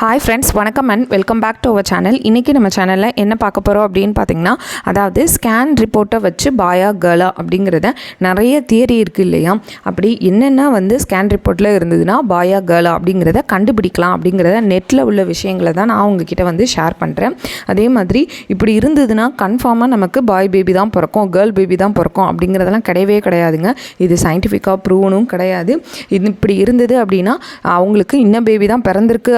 Hi friends வணக்கம் and welcome back to our channel இன்றைக்கி நம்ம சேனலில் என்ன பார்க்க போகிறோம் அப்படின்னு பார்த்தீங்கன்னா அதாவது ஸ்கேன் ரிப்போர்ட்டை வச்சு பாயா கேர்ளா அப்படிங்கிறத நிறைய தியரி இருக்குது இல்லையா? அப்படி என்னென்ன வந்து ஸ்கேன் ரிப்போர்ட்டில் இருந்ததுன்னா பாயா கேர்ளா அப்படிங்கிறத கண்டுபிடிக்கலாம் அப்படிங்கிறத நெட்டில் உள்ள விஷயங்களை தான் நான் உங்ககிட்ட வந்து ஷேர் பண்ணுறேன் அதே மாதிரி இப்படி இருந்ததுன்னா கன்ஃபார்மாக நமக்கு பாய் பேபி தான் பிறக்கும் கேர்ள் பேபி தான் பிறக்கும் அப்படிங்கிறதெல்லாம் கிடையவே கிடையாதுங்க. இது சயின்டிஃபிக்காக ப்ரூவனும் கிடையாது. இது இப்படி இருந்தது அப்படின்னா அவங்களுக்கு இன்ன பேபி தான் பிறந்திருக்கு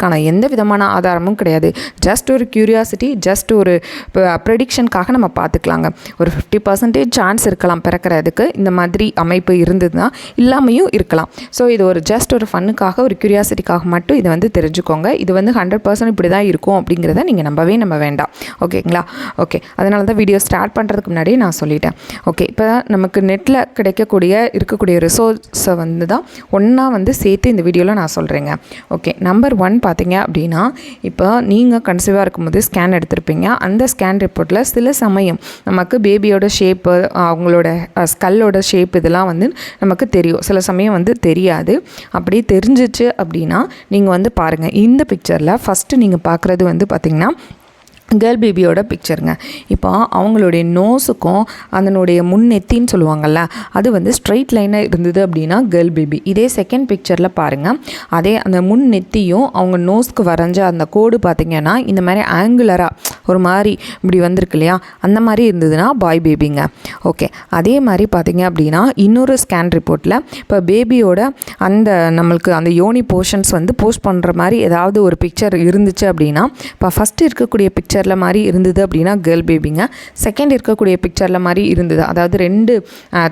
அப்படிங்கிறதுக்கான எந்த விதமான ஆதாரமும் கிடையாது. ஜஸ்ட் ஒரு க்யூரியாசிட்டி ஜஸ்ட் ஒரு ப்ரெடிக்ஷனுக்காக நம்ம பார்த்துக்கலாங்க. ஒரு ஃபிஃப்டி பர்சன்டேஜ் சான்ஸ் இருக்கலாம் பிறக்கிறதுக்கு. இந்த மாதிரி அமைப்பு இருந்ததுன்னா இல்லாமையும் இருக்கலாம். ஸோ இது ஒரு ஜஸ்ட் ஒரு ஃபன்னுக்காக ஒரு க்யூரியாசிட்டிக்காக மட்டும் இதை வந்து தெரிஞ்சுக்கோங்க. இது வந்து ஹண்ட்ரட் பர்சன்ட் இப்படி தான் இருக்கும் அப்படிங்கிறத நீங்கள் நம்பவே நம்ப வேண்டாம். ஓகேங்களா? ஓகே. அதனால தான் வீடியோ ஸ்டார்ட் பண்ணுறதுக்கு முன்னாடியே நான் சொல்லிட்டேன். ஓகே. இப்போ நமக்கு நெட்டில் கிடைக்கக்கூடிய இருக்கக்கூடிய ரிசோர்ஸை வந்து தான் ஒன்றா வந்து சேர்த்து இந்த வீடியோவில் நான் சொல்கிறேங்க ஓகே. நம்பர் ஒன் பார்த்தீங்க அப்படின்னா இப்போ நீங்கள் கன்சீவாக இருக்கும்போது ஸ்கேன் எடுத்திருப்பீங்க. அந்த ஸ்கேன் ரிப்போர்ட்டில் சில சமயம் நமக்கு பேபியோட ஷேப்பு அவங்களோட ஸ்கல்லோட ஷேப் இதெல்லாம் வந்து நமக்கு தெரியும். சில சமயம் வந்து தெரியாது. அப்படி தெரிஞ்சிச்சு அப்படின்னா நீங்கள் வந்து பாருங்கள் இந்த பிக்சரில் ஃபஸ்ட்டு நீங்கள் பார்க்குறது வந்து பார்த்திங்கன்னா கேர்ள் பேபியோட பிக்சருங்க இப்போ அவங்களுடைய நோஸுக்கும் அதனுடைய முன்னெத்தின்னு சொல்லுவாங்கள்ல அது வந்து ஸ்ட்ரைட் லைனாக இருந்தது அப்படின்னா கேர்ள் பேபி இதே செகண்ட் பிக்சரில் பாருங்கள் அதே அந்த முன் நெத்தியும் அவங்க நோஸ்க்கு வரைஞ்ச அந்த கோடு பார்த்திங்கன்னா இந்த மாதிரி ஆங்குலராக ஒரு மாதிரி இப்படி வந்திருக்கு இல்லையா? அந்த மாதிரி இருந்ததுன்னா பாய் பேபிங்க ஓகே அதே மாதிரி பார்த்தீங்க அப்படின்னா இன்னொரு ஸ்கேன் ரிப்போர்ட்டில் இப்போ பேபியோட அந்த நம்மளுக்கு அந்த யோனி போர்ஷன்ஸ் வந்து போஸ்ட் பண்ணுற மாதிரி ஏதாவது ஒரு பிக்சர் இருந்துச்சு அப்படின்னா இப்போ ஃபஸ்ட்டு இருக்கக்கூடிய பிக்சர் பிக்சரில் மாதிரி இருந்தது அப்படின்னா கேர்ள் பேபிங்க செகண்ட் இருக்கக்கூடிய பிக்சரில் மாதிரி இருந்தது. அதாவது ரெண்டு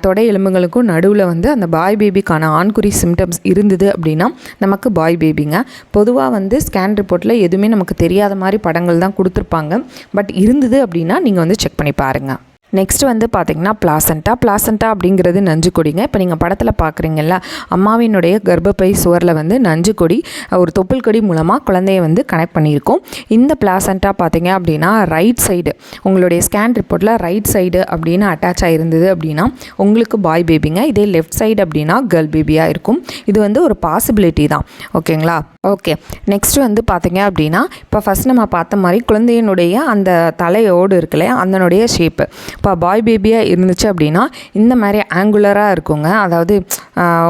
தொடை எலும்புகளுக்கும் நடுவில் வந்து அந்த பாய் பேபிக்கான ஆண்குறி சிம்டம்ஸ் இருந்தது அப்படின்னா நமக்கு பாய் பேபிங்க பொதுவாக வந்து ஸ்கேன் ரிப்போர்ட்டில் எதுவுமே நமக்கு தெரியாத மாதிரி படங்கள் தான் கொடுத்துருப்பாங்க. பட் இருந்தது அப்படின்னா நீங்கள் வந்து செக் பண்ணி பாருங்கள் நெக்ஸ்ட் வந்து பார்த்தீங்கன்னா பிளாசண்டா பிளாசண்டா அப்படிங்கிறது நஞ்சு கொடிங்க. இப்போ நீங்கள் படத்தில் பார்க்குறீங்கல்ல அம்மாவினுடைய கர்ப்பப்பை சுவரில் வந்து நஞ்சு கொடி ஒரு தொப்புள் கொடி மூலமாக குழந்தைய வந்து கனெக்ட் பண்ணியிருக்கோம். இந்த பிளாசண்டா பார்த்தீங்க அப்படின்னா ரைட் சைடு உங்களுடைய ஸ்கேன் ரிப்போர்ட்டில் ரைட் சைடு அப்படின்னு அட்டாச் ஆகிருந்தது அப்படின்னா உங்களுக்கு பாய் பேபிங்க இதே லெஃப்ட் சைடு அப்படின்னா கேர்ள் பேபியாக இருக்கும். இது வந்து ஒரு பாசிபிலிட்டி தான். ஓகேங்களா ஓகே நெக்ஸ்ட் வந்து பார்த்தீங்க அப்படின்னா இப்போ ஃபஸ்ட் நம்ம பார்த்த மாதிரி குழந்தையினுடைய அந்த தலையோடு இருக்குல்லையா அதனுடைய ஷேப்பு இப்போ பாய் பேபியாக இருந்துச்சு அப்படின்னா இந்த மாதிரி ஆங்குலராக இருக்குங்க. அதாவது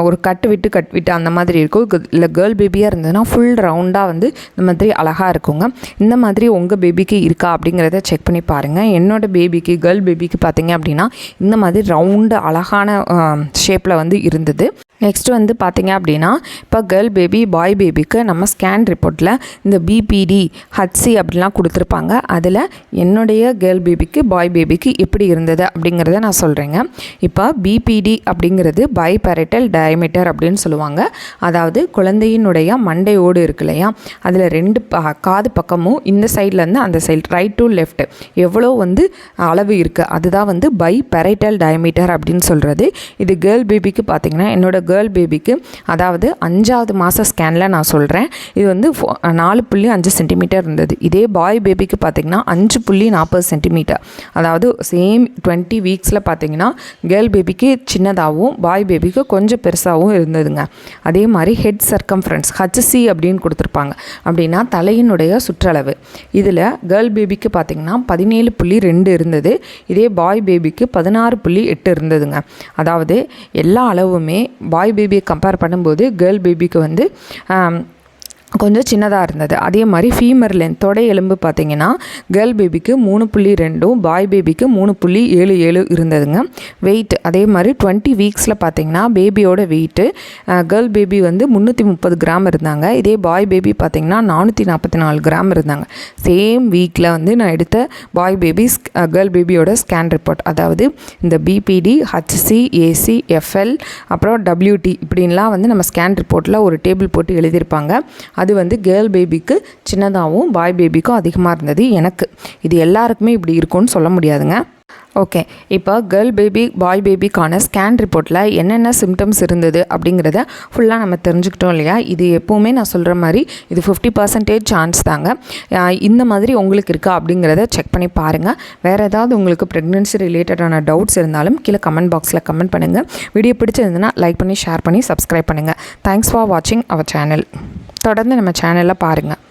ஒரு கட்டு விட்டு கட் விட்டு அந்த மாதிரி இருக்கும். இல்லை கேர்ள் பேபியாக இருந்ததுன்னா ஃபுல் ரவுண்டாக வந்து இந்த மாதிரி அழகாக இருக்குங்க. இந்த மாதிரி உங்கள் பேபிக்கு இருக்கா அப்படிங்கிறத செக் பண்ணி பாருங்கள் என்னோடய பேபிக்கு கேர்ள் பேபிக்கு பார்த்தீங்க அப்படின்னா இந்த மாதிரி ரவுண்டு அழகான ஷேப்பில் வந்து இருந்தது. நெக்ஸ்ட் வந்து பார்த்தீங்க அப்படின்னா இப்போ கேர்ள் பேபி பாய் பேபிக்கு நம்ம ஸ்கேன் ரிப்போர்ட்டில் இந்த பிபிடி ஹட்சி அப்படிலாம் கொடுத்துருப்பாங்க. அதில் என்னுடைய கேர்ள் பேபிக்கு பாய் பேபிக்கு எப்படி இருந்தது அப்படிங்கிறத நான் சொல்கிறேங்க இப்போ பிபிடி அப்படிங்கிறது பை பேரட்டல் டயமீட்டர் அப்படின்னு சொல்லுவாங்க. அதாவது குழந்தையினுடைய மண்டை ஓடு இருக்கு இல்லையா? அதில் ரெண்டு ப- காது பக்கமும் இந்த சைட்லேருந்து அந்த சைடு ரைட் டு லெஃப்ட் எவ்வளோ வந்து அளவு இருக்குது அதுதான் வந்து பை பெரைட்டல் டயமீட்டர் அப்படின்னு சொல்கிறது இது கேர்ள் பேபிக்கு பார்த்தீங்கன்னா என்னோட கேர்ள் பேபிக்கு அதாவது அஞ்சாவது மாத ஸ்கேனில் நான் சொல்கிறேன் இது வந்து ஃபோ- நாலு புள்ளி அஞ்சு சென்டிமீட்டர் இருந்தது. இதே பாய் பேபிக்கு பார்த்தீங்கன்னா அஞ்சு புள்ளி நாற்பது சென்டிமீட்டர் அதாவது சேம் டுவெண்ட்டி வீக்ஸில் பார்த்தீங்கன்னா கேர்ள் பேபிக்கு சின்னதாகவும் பாய் பேபிக்கு கொஞ்சம் பெருசாகவும் இருந்ததுங்க. அதே மாதிரி ஹெட் சர்க்கம்ஃபரன்ஸ் ஹச்சி அப்படின்னு கொடுத்துருப்பாங்க. அப்படின்னா தலையினுடைய சுற்றளவு. இதில் கேர்ள் பேபிக்கு பார்த்தீங்கன்னா பதினேழு புள்ளி ரெண்டு இருந்தது. இதே பாய் பேபிக்கு பதினாறு புள்ளி எட்டு இருந்ததுங்க. அதாவது எல்லா அளவுமே பாய் பேபியை கம்பேர் பண்ணும்போது கேர்ள் பேபிக்கு வந்து கொஞ்சம் சின்னதாக இருந்தது. அதே மாதிரி ஃபீமர் லென்த் தொடை எலும்பு பார்த்தீங்கன்னா கேர்ள் பேபிக்கு மூணு புள்ளி ரெண்டும் பாய் பேபிக்கு மூணு புள்ளி ஏழு ஏழு இருந்ததுங்க. வெயிட் அதே மாதிரி டுவெண்ட்டி வீக்ஸில் பார்த்தீங்கன்னா பேபியோட வெயிட்டு கேர்ள் பேபி வந்து முந்நூற்றி முப்பது கிராம் இருந்தாங்க. இதே பாய் பேபி பார்த்தீங்கன்னா நானூற்றி நாற்பத்தி நாலு கிராம் இருந்தாங்க. சேம் வீக்கில் வந்து நான் எடுத்த பாய் பேபி கேர்ள் பேபியோட ஸ்கேன் ரிப்போர்ட் அதாவது இந்த பிபிடி ஹச்சி ஏசி எஃப்எல் அப்புறம் டபிள்யூடி இப்படின்லாம் வந்து நம்ம ஸ்கேன் ரிப்போர்ட்டில் ஒரு டேபிள் போட்டு எழுதியிருப்பாங்க. அது வந்து கேர்ள் பேபிக்கு சின்னதாகவும் பாய் பேபிக்கும் அதிகமாக இருந்தது எனக்கு. இது எல்லாருக்குமே இப்படி இருக்கும்னு சொல்ல முடியாதுங்க. ஓகே இப்போ கேர்ள் பேபி பாய் பேபிக்கான ஸ்கேன் ரிப்போர்ட்டில் என்னென்ன சிம்டம்ஸ் இருந்தது அப்படிங்கிறத ஃபுல்லாக நம்ம தெரிஞ்சுக்கிட்டோம் இல்லையா? இது எப்போவுமே நான் சொல்கிற மாதிரி இது ஃபிஃப்டி பர்சன்டேஜ் சான்ஸ் தாங்க. இந்த மாதிரி உங்களுக்கு இருக்கா அப்படிங்கிறத செக் பண்ணி பாருங்கள் வேறு ஏதாவது உங்களுக்கு ப்ரெக்னென்சி ரிலேட்டடான டவுட்ஸ் இருந்தாலும் கீழே கமெண்ட் பாக்ஸில் கமெண்ட் பண்ணுங்கள் வீடியோ பிடிச்சிருந்ததுன்னா லைக் பண்ணி ஷேர் பண்ணி சப்ஸ்கிரைப் பண்ணுங்கள் தேங்க்ஸ் ஃபார் வாட்சிங் அவர் சேனல் தொடர்ந்து நம்ம சேனலில் பாருங்கள்